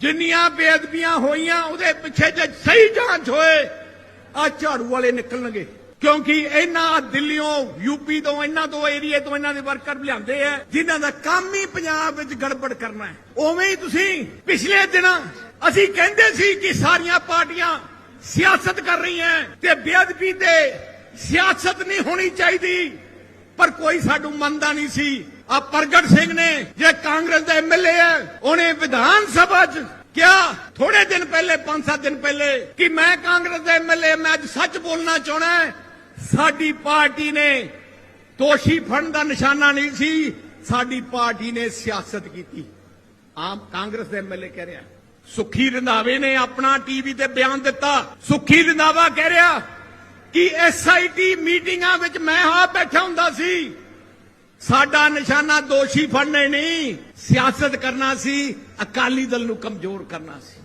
ਜਿੰਨੀਆਂ ਬੇਅਦਬੀਆਂ ਹੋਈਆਂ, ਉਹਦੇ ਪਿੱਛੇ ਜੇ ਸਹੀ ਜਾਂਚ ਹੋਏ ਆ ਝਾੜੂ ਵਾਲੇ ਨਿਕਲਣਗੇ। ਕਿਉਂਕਿ ਇਹਨਾਂ ਦਿੱਲੀੋਂ, ਯੂਪੀ ਤੋਂ, ਇਹਨਾਂ ਤੋਂ ਏਰੀਏ ਤੋਂ ਇਹਨਾਂ ਦੇ ਵਰਕਰ ਲਿਆਂਦੇ ਆ, ਜਿਨ੍ਹਾਂ ਦਾ ਕੰਮ ਹੀ ਪੰਜਾਬ ਵਿੱਚ ਗੜਬੜ ਕਰਨਾ ਹੈ। ਉਵੇਂ ਹੀ ਤੁਸੀਂ ਪਿਛਲੇ ਦਿਨਾਂ ਅਸੀਂ ਕਹਿੰਦੇ ਸੀ ਕਿ ਸਾਰੀਆਂ ਪਾਰਟੀਆਂ ਸਿਆਸਤ ਕਰ ਰਹੀਆਂ ਤੇ ਬੇਅਦਬੀ ਤੇ ਸਿਆਸਤ ਨਹੀਂ ਹੋਣੀ ਚਾਹੀਦੀ। ਪਰ ਕੋਈ ਸਾਡੂ ਮੰਨਦਾ ਨਹੀਂ ਸੀ। ਆ ਪ੍ਰਗਟ ਸਿੰਘ ਨੇ, ਜੇ ਕਾਂਗਰਸ ਦਾ ਐਮਐਲਏ ਹੈ, ਉਹਨੇ ਵਿਧਾਨ ਸਭਾ 'ਚ ਕਿਹਾ ਥੋੜੇ ਦਿਨ ਪਹਿਲੇ 5-7 ਦਿਨ ਪਹਿਲੇ, ਕਿ ਮੈਂ ਕਾਂਗਰਸ ਦਾ ਐਮਐਲਏ ਮੈਂ ਅੱਜ ਸੱਚ ਬੋਲਣਾ ਚਾਹਣਾ ਸਾਡੀ ਪਾਰਟੀ ਨੇ ਦੋਸ਼ੀ ਫੜਨ ਦਾ ਨਿਸ਼ਾਨਾ ਨਹੀਂ ਸੀ, ਸਾਡੀ ਪਾਰਟੀ ਨੇ ਸਿਆਸਤ ਕੀਤੀ। ਆਮ ਕਾਂਗਰਸ ਦੇ ਐਮਐਲਏ ਕਹਿ ਰਿਹਾ, ਸੁਖੀ ਰੰਧਾਵੇ ਨੇ ਆਪਣਾ ਟੀਵੀ ਤੇ ਬਿਆਨ ਦਿੱਤਾ। ਸੁਖੀ ਰੰਧਾਵਾ ਕਹਿ ਰਿਹਾ ਕਿ ਐਸਆਈਟੀ ਮੀਟਿੰਗਾਂ ਵਿੱਚ ਮੈਂ ਆ ਬੈਠਾ ਹੁੰਦਾ ਸੀ। ਸਾਡਾ ਨਿਸ਼ਾਨਾ ਦੋਸ਼ੀ ਫੜਨੇ ਨਹੀਂ, ਸਿਆਸਤ ਕਰਨਾ ਸੀ, ਅਕਾਲੀ ਦਲ ਨੂੰ ਕਮਜ਼ੋਰ ਕਰਨਾ ਸੀ।